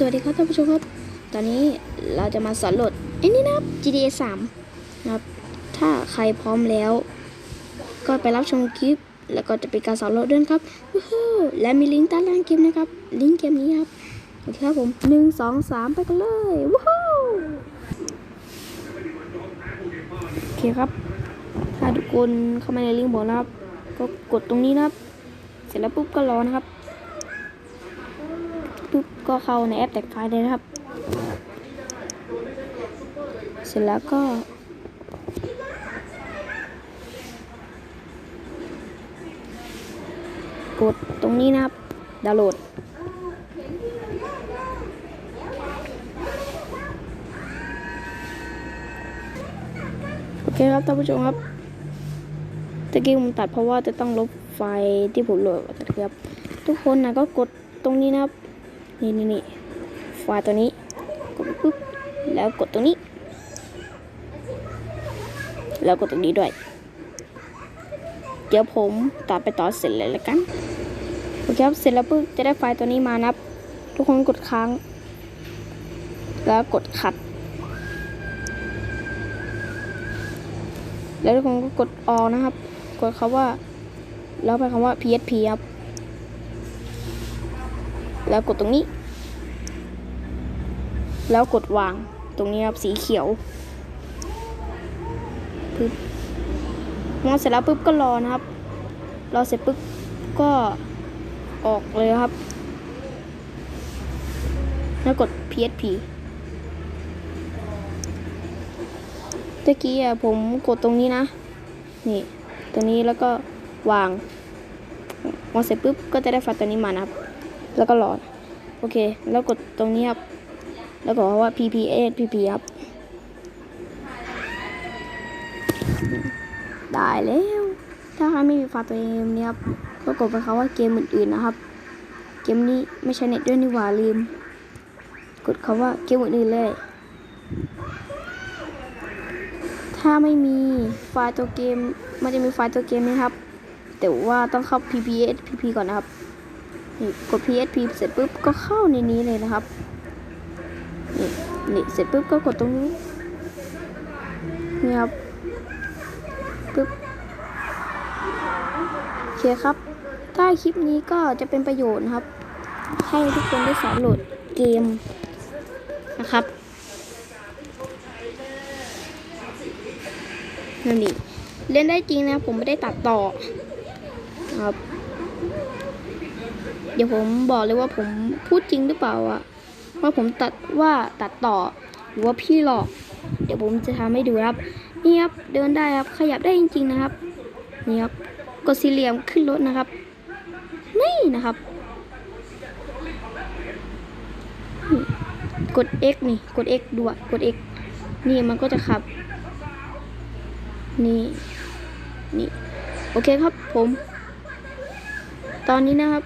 สวัสดีครับท่านผู้ชมครับ ตอนนี้เราจะมาสอนโหลดไอ้นี่นะครับ GTA 3นะครับ ถ้าใครพร้อมแล้ว ก็ไปรับชมคลิป แล้วก็จะเป็นการสอนโหลดด้วยครับวู้ฮู้และมีลิงก์ใต้ล่างคลิปนะครับ ลิงก์เกมนี้ครับโอเคครับผมหนึ่งสองสามไปกันเลยวู้ฮู้โอเคครับ ถ้าทุกคนเข้ามาในลิงก์บอกนะครับ ก็กดตรงนี้นะครับ เสร็จแล้วปุ๊บก็รอนะครับ ก็เข้าในแอปแตกไฟล์เลยนะครับ เสร็จแล้วก็กดตรงนี้นะครับ ดาวน์โหลด โอเคครับท่านผู้ชมครับ ตะกี้ผมตัดเพราะว่าจะต้องลบไฟล์ที่ผมโหลดนะครับ ทุกคนนะก็กดตรงนี้นะครับ นี่นี่นี่ไฟล์ตัวนี้กดปุ๊บแล้วกดตรงนี้ แล้วกดตรงนี้ด้วย เดี๋ยวผมตัดไปต่อเสร็จเลยล้วกันโอเคครับเสร็จแล้วปุ๊บจะได้ไฟล์ตัวนี้มานะครับ ทุกคนกดค้าง แล้วกดขัด แล้วทุกคนก็กดออนะครับ กดคำว่า แล้วไปคำว่า PSP ครับ แล้วกดตรงนี้ แล้วกดวางตรงนี้ครับสีเขียวปึ๊บพองเสร็จแล้วปุ๊บก็รอนะครับ รอเสร็จปุ๊บก็ออกเลยครับ แล้วกด PSP ตะกี้อะผมกดตรงนี้นะ นี่ตรงนี้แล้วก็วางพอเสร็จปุ๊บก็จะได้ไฟตัวนี้มานะครับ แล้วก็รอโอเค แล้วกดตรงนี้ครับ แล้วก็บอกว่า PPS PP ครับ ได้แล้ว ถ้าใครไม่มีไฟล์ตัวเองเนี่ยครับ ก็กดไปคำว่าเกมอื่นๆนะครับ เกมนี้ไม่ใช่เน็ตด้วยนี่หว่าลืม กดคำว่าเกมอื่นๆเลย ถ้าไม่มีไฟล์ตัวเกม มันจะมีไฟล์ตัวเกมนะครับ แต่ว่าต้องเข้า PPS PP ก่อนนะครับ นี่กด PSP เสร็จปุ๊บก็เข้าในนี้เลยนะครับ นี่นี่เสร็จปุ๊บก็กดตรงนี้นี่ครับปุ๊บโอเคครับ ถ้าคลิปนี้ก็จะเป็นประโยชน์นะครับ ให้ทุกคนได้สอนโหลดเกมนะครับนั่นดิเล่นได้จริงนะผมไม่ได้ตัดต่อครับ เดี๋ยวผมบอกเลยว่าผมพูดจริงหรือเปล่าอะว่าผมตัดว่าตัดต่อหรือว่าพี่หลอก เดี๋ยวผมจะทำให้ดูครับ นี่ครับเดินได้ครับขยับได้จริง ๆนะครับ นี่ครับกดสี่เหลี่ยมขึ้นรถนะครับ นี่นะครับนี่กด X นี่กด X ดูอะกด X นี่มันก็จะขับ นี่ นี่ โอเคครับผม ตอนนี้นะครับ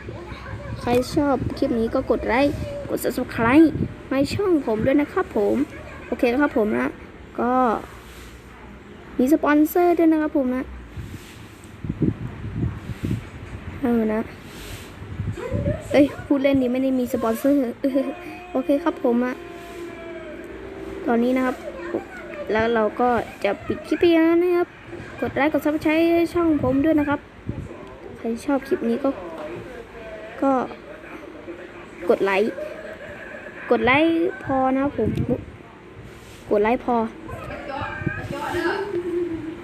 ใครชอบคลิปนี้ก็กดไลค์ กด subscribe ให้ช่องผมด้วยนะครับผม โอเคครับผมนะ ก็มีสปอนเซอร์ด้วยนะครับผมนะเออนะ เอ้ย พูดเล่นดีไม่ได้มีสปอนเซอร์ โอเคครับผมอะตอนนี้นะครับ แล้วเราก็จะปิดคลิปไปแล้วนะครับ กดไลค์ กดซับสไครต์ให้ช่องผมด้วยนะครับ ใครชอบคลิปนี้ก็ ก็กดไลค์ กดไลค์พอนะผม กดไลค์พอ